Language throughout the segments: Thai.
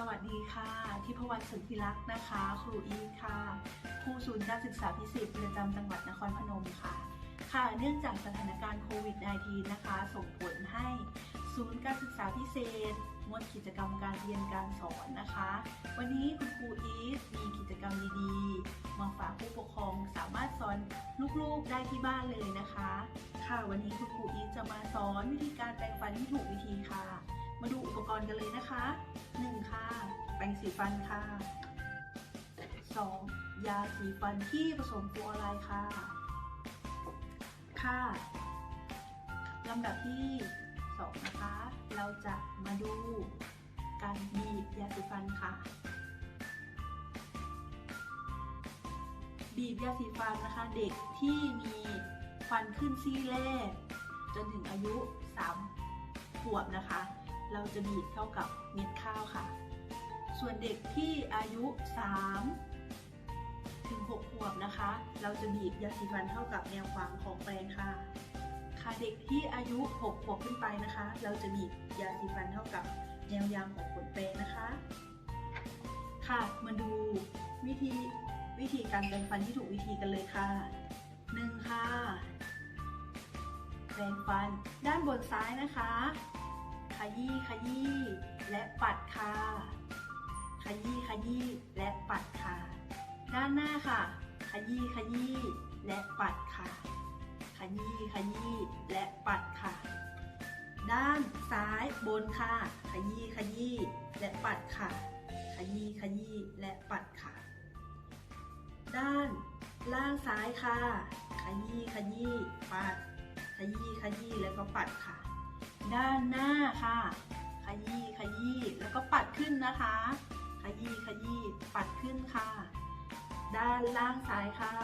สวัสดีค่ะทิพวรรณสุทธิรักษ์นะคะ ครูอีทค่ะครูศูนย์การศึกษาพิเศษประจำจังหวัดนครพนมค่ะ ค่ะ เนื่องจากสถานการณ์โควิด -19 นะคะ ส่งผลให้ศูนย์การศึกษาพิเศษงดกิจกรรมการเรียนการสอนนะคะ วันนี้คุณครูอีทมีกิจกรรมดีๆ มาฝากผู้ปกครองสามารถสอนลูกๆได้ที่บ้านเลยนะคะ ค่ะ วันนี้คุณครูอีทจะมาสอนวิธีการแปรงฟันที่ถูกวิธีค่ะ มาดูอุปกรณ์กันเลยนะคะ 1. ค่ะ แปรงสีฟันค่ะ 2. ยาสีฟันที่ผสมฟลูออไรด์ค่ะ ค่ะลำดับที่2นะคะ เราจะมาดูการบีบยาสีฟันค่ะ บีบยาสีฟันนะคะ เด็กที่มีฟันขึ้นซี่แรกจนถึงอายุ 3 ขวบนะคะ เราจะบีบเท่ากับเม็ดข้าวค่ะ ส่วนเด็กที่อายุ 3 ถึง 6 ขวบนะคะ เราจะบีบยาสีฟันเท่ากับแนวความของแปรงค่ะ ค่ะเด็กที่อายุ 6 ขวบขึ้นไปนะคะ เราจะบีบยาสีฟันเท่ากับแนวยางของขนแปรงนะคะ ค่ะ มาดูวิธีวิธีการแปรงฟันที่ถูกวิธีกันเลยค่ะหนึ่งค่ะแปรงฟันด้านบนซ้ายนะคะ ขยี้ขยี้และปัดค่ะ ขยี้ขยี้และปัดค่ะ ด้านหน้าค่ะ ขยี้ขยี้และปัดค่ะ ขยี้ขยี้และปัดค่ะ ด้านซ้ายบนค่ะ ขยี้ขยี้และปัดค่ะ ขยี้ขยี้และปัดค่ะ ด้านล่างซ้ายค่ะ ขยี้ขยี้ปัด ขยี้ขยี้แล้วก็ปัดค่ะ ด้านหน้าค่ะ ขยี้ขยี้แล้วก็ปัดขึ้นนะคะ ขยี้ขยี้ปัดขึ้นค่ะ ด้านล่างซ้ายค่ะ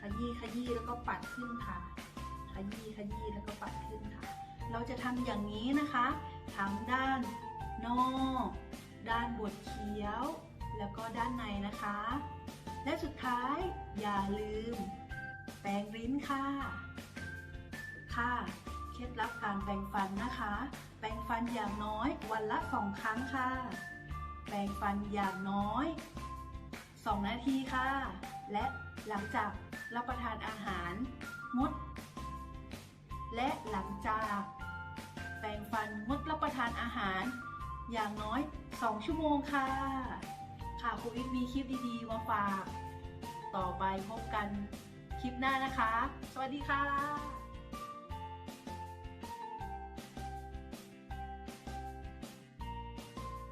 ขยี้ขยี้แล้วก็ปัดขึ้นค่ะ ขยี้ขยี้แล้วก็ปัดขึ้นค่ะ เราจะทำอย่างนี้นะคะทั้งด้านนอก ด้านบดเคี้ยว แล้วก็ด้านในนะคะ และสุดท้ายอย่าลืม แปรงลิ้นค่ะค่ะ ล็ดลับการแปรงฟันนะคะ แปรงฟันอย่างน้อยวันละสองครั้งค่ะ แปรงฟันอย่างน้อย 2 นาทีค่ะ และหลังจากรับประทานอาหารงดและหลังจากแปรงฟันงดรับประทานอาหาร อย่างน้อย 2 ชั่วโมงค่ะ ค่ะครูอีกมีคลิปดีๆมาฝาก ต่อไปพบกันคลิปหน้านะคะ สวัสดีค่ะ